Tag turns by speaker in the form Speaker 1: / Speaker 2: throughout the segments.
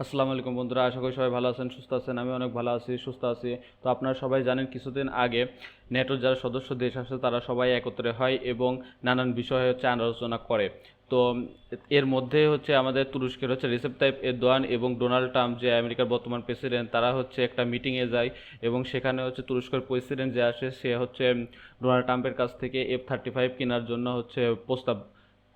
Speaker 1: আসসালামু আলাইকুম বন্ধুরা, আশা করি সবাই ভালো আছেন, সুস্থ আছেন, আমি অনেক ভালো আছি, সুস্থ আছি। তো আপনারা সবাই জানেন কিছুদিন আগে নেটোর যারা সদস্য দেশ আছে, তারা সবাই একত্রে হয় এবং নানান বিষয়ে হচ্ছে আলোচনা করে। তো এর মধ্যে হচ্ছে আমাদের তুরস্কের হচ্ছে রিসেপ তাইপ এরদোয়ান এবং ডোনাল্ড ট্রাম্প যে আমেরিকার বর্তমান প্রেসিডেন্ট, তারা হচ্ছে একটা মিটিংয়ে যায় এবং সেখানে হচ্ছে তুরস্কের প্রেসিডেন্ট যে আসে, সে হচ্ছে ডোনাল্ড ট্রাম্পের কাছ থেকে এফ থার্টি ফাইভ কেনার জন্য হচ্ছে প্রস্তাব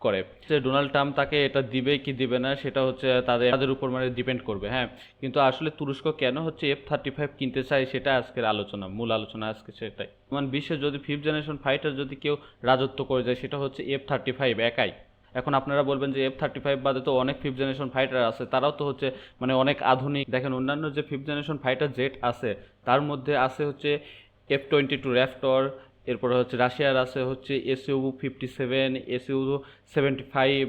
Speaker 1: করে। যে ডোনাল্ড ট্রাম্প তাকে এটা দিবে কি দিবে না, সেটা হচ্ছে তাদের তাদের উপর মানে ডিপেন্ড করবে হ্যাঁ। কিন্তু আসলে তুরস্ক কেন হচ্ছে এফ থার্টি ফাইভ কিনতে চায়, সেটা আজকের আলোচনা, মূল আলোচনা আজকে সেটাই। মানে বিশ্বে যদি ফিফথ জেনারেশন ফাইটার যদি কেউ রাজত্ব করে যায়, সেটা হচ্ছে এফ থার্টি ফাইভ একাই। এখন আপনারা বলবেন যে এফ থার্টি ফাইভ বাদে তো অনেক ফিফথ জেনারেশন ফাইটার আছে, তারাও তো হচ্ছে মানে অনেক আধুনিক। দেখেন অন্যান্য যে ফিফথ জেনারেশন ফাইটার জেট আছে, তার মধ্যে আছে হচ্ছে এফ টোয়েন্টি টু র্যাফটর এরপরে হচ্ছে রাশিয়ার আছে হচ্ছে SU fifty seven SU seventy five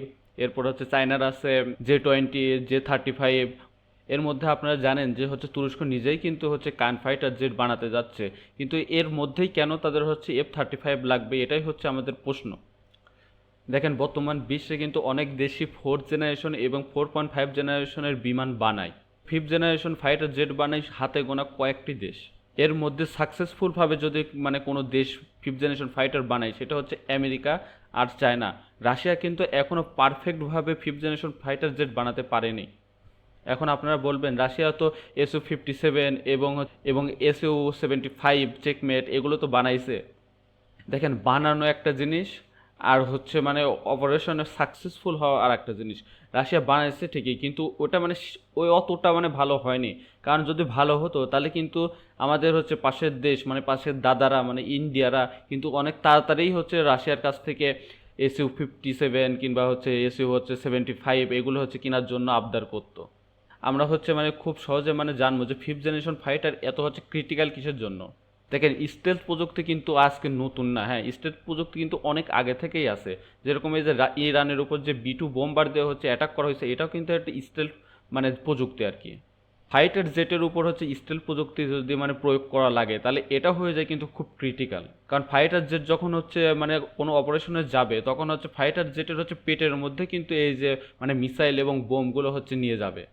Speaker 1: এরপর হচ্ছে চায়নার আছে J twenty J thirty five এর মধ্যে আপনারা জানেন যে হচ্ছে তুরস্ক নিজেই কিন্তু হচ্ছে কান ফাইটার জেট বানাতে যাচ্ছে। কিন্তু এর মধ্যেই কেন তাদের হচ্ছে এফ থার্টি ফাইভ লাগবে? এটাই হচ্ছে আমাদের প্রশ্ন। দেখেন, বর্তমান বিশ্বে কিন্তু অনেক দেশই ফোর্থ জেনারেশন এবং ফোর পয়েন্ট ফাইভ জেনারেশনের বিমান বানায়। ফিফথ জেনারেশন ফাইটার জেট বানায় হাতে গোনা কয়েকটি দেশ। এর মধ্যে সাকসেসফুলভাবে যদি মানে কোনো দেশ ফিফথ জেনারেশন ফাইটার বানায়, সেটা হচ্ছে আমেরিকা আর চায়না। রাশিয়া কিন্তু এখনও পারফেক্টভাবে ফিফথ জেনারেশন ফাইটার জেট বানাতে পারেনি। এখন আপনারা বলবেন, রাশিয়া তো এসও ফিফটি সেভেন এবং এবং এসও সেভেন্টি ফাইভ চেকমেট এগুলো তো বানাইছে। দেখেন, বানানো একটা জিনিস আর হচ্ছে মানে অপারেশনে সাকসেসফুল হওয়া আর একটা জিনিস। রাশিয়া বানাইছে ঠিকই, কিন্তু ওটা মানে ওই অতটা মানে ভালো হয়নি। কারণ যদি ভালো হতো, তাহলে কিন্তু আমাদের হচ্ছে পাশের দেশ মানে পাশের দাদারা মানে ইন্ডিয়ারা কিন্তু অনেক তাড়াতাড়ি হচ্ছে রাশিয়ার কাছ থেকে এসিউ ফিফটি সেভেন কিংবা হচ্ছে এসিউ হচ্ছে সেভেন্টি ফাইভ এগুলো হচ্ছে কেনার জন্য আবদার করতো। আমরা হচ্ছে মানে খুব সহজে মানে জানব যে ফিফথ জেনারেশন ফাইটার এত হচ্ছে ক্রিটিক্যাল কিসের জন্য? দেখেন স্টেলথ প্রযুক্তি কিন্তু আজকে নতুন না হ্যাঁ স্টেলথ প্রযুক্তি কিন্তু অনেক আগে থেকেই আছে। যেরকম এই যে ইরানের উপর যে বি টু বোম্বার দেওয়া হচ্ছে অ্যাটাক করা হয়েছে, এটাও কিন্তু একটা স্টেলথ মানে প্রযুক্তি আর কি। ফাইটার জেটের উপর হচ্ছে স্টেল প্রযুক্তি যদি মানে প্রয়োগ করা লাগে, তাহলে এটা হয়ে যায় কিন্তু খুব ক্রিটিক্যাল কারণ ফাইটার জেট যখন হচ্ছে মানে কোনো অপারেশনে যাবে, তখন হচ্ছে ফাইটার জেটের হচ্ছে পেটের মধ্যে কিন্তু এই যে মানে মিসাইল এবং বোমগুলো হচ্ছে নিয়ে যাবে।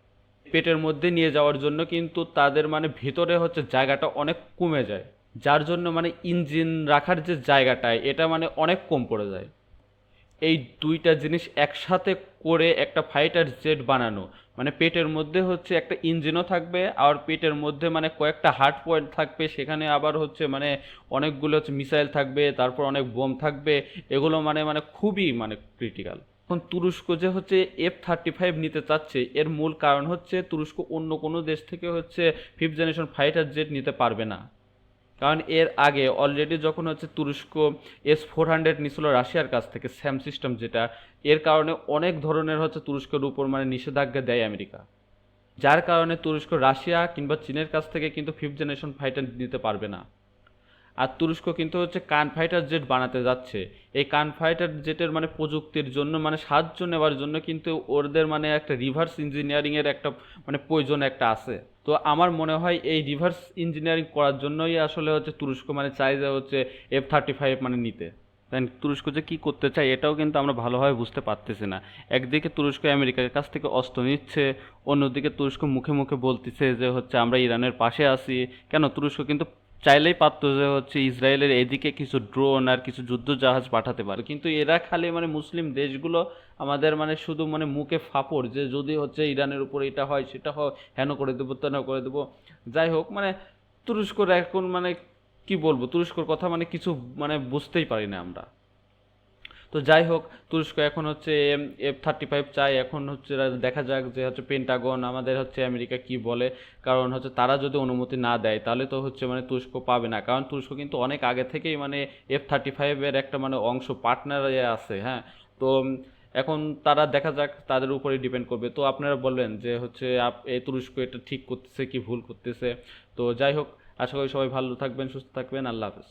Speaker 1: পেটের মধ্যে নিয়ে যাওয়ার জন্য কিন্তু তাদের মানে ভেতরে হচ্ছে জায়গাটা অনেক কমে যায়। যার জন্য মানে ইঞ্জিন রাখার যে জায়গাটায় এটা মানে অনেক কম পড়ে যায়। এই দুইটা জিনিস একসাথে করে একটা ফাইটার জেট বানানো মানে পেটের মধ্যে হচ্ছে একটা ইঞ্জিনও থাকবে, আর পেটের মধ্যে মানে কয়েকটা হার্ট পয়েন্ট থাকবে, সেখানে আবার হচ্ছে মানে অনেকগুলো হচ্ছে মিসাইল থাকবে, তারপর অনেক বোম থাকবে, এগুলো মানে মানে খুবই মানে ক্রিটিক্যাল এখন তুরস্ক যে হচ্ছে এফ থার্টি ফাইভ নিতে চাচ্ছে, এর মূল কারণ হচ্ছে তুরস্ক অন্য কোনো দেশ থেকে হচ্ছে ফিফথ জেনারেশন ফাইটার জেট নিতে পারবে না। কারণ এর আগে অলরেডি যখন হচ্ছে তুরস্ক এস ফোর হান্ড্রেড নিছিল রাশিয়ার কাছ থেকে স্যাম সিস্টেম যেটা, এর কারণে অনেক ধরনের হচ্ছে তুরস্কের উপর মানে নিষেধাজ্ঞা দেয় আমেরিকা। যার কারণে তুরস্ক রাশিয়া কিংবা চীনের কাছ থেকে কিন্তু ফিফথ জেনারেশন ফাইটার নিতে পারবে না। আর তুরস্ক কিন্তু হচ্ছে কান ফাইটার জেট বানাতে যাচ্ছে। এই কান ফাইটার জেটের মানে প্রযুক্তির জন্য মানে সাহায্য নেওয়ার জন্য কিন্তু ওদের মানে একটা রিভার্স ইঞ্জিনিয়ারিংয়ের একটা মানে প্রয়োজন একটা আছে। তো আমার মনে হয় এই রিভার্স ইঞ্জিনিয়ারিং করার জন্যই আসলে হচ্ছে তুরস্ক মানে চাই যে হচ্ছে এফ থার্টি ফাইভ মানে নিতে। দেন তুরস্ক যে কী করতে চায় এটাও কিন্তু আমরা ভালোভাবে বুঝতে পারতেছি না। একদিকে তুরস্ক আমেরিকার কাছ থেকে অস্ত্র নিচ্ছে, অন্যদিকে তুরস্ক মুখে মুখে বলতেছে যে হচ্ছে আমরা ইরানের পাশে আছি। কেন? তুরস্ক কিন্তু চাইলেই পারত যে হচ্ছে ইসরায়েলের এদিকে কিছু ড্রোন আর কিছু যুদ্ধ জাহাজ পাঠাতে পারে। কিন্তু এরা খালি মানে মুসলিম দেশগুলো আমাদের মানে শুধু মানে মুখে ফাপড় যে যদি হচ্ছে ইরানের উপর এটা হয়, সেটা হয়, হেন করে দেবো, তেন করে দেবো। যাই হোক মানে তুরস্কর এখন মানে কি বলব? তুরস্কর কথা মানে কিছু মানে বুঝতেই পারি না আমরা। তো যাই হোক তুরস্ক এখন হচ্ছে এফ থার্টি ফাইভ চাই। এখন হচ্ছে দেখা যাক যে হচ্ছে পেন্টাগন আমাদের হচ্ছে আমেরিকা কি বলে। কারণ হচ্ছে তারা যদি অনুমতি না দেয়, তাহলে তো হচ্ছে মানে তুরস্ক পাবে না। কারণ তুরস্ক কিন্তু অনেক আগে থেকেই মানে এফ থার্টি ফাইভের একটা মানে অংশ পার্টনার আছে হ্যাঁ? তো এখন তারা দেখা যাক, তাদের উপরেই ডিপেন্ড করবে। তো আপনারা বললেন যে হচ্ছে এই তুরস্ক এটা ঠিক করতেছে কি ভুল করতেছে? তো যাই হোক আশা করি সবাই ভালো থাকবেন, সুস্থ থাকবেন। আল্লাহ হাফেজ।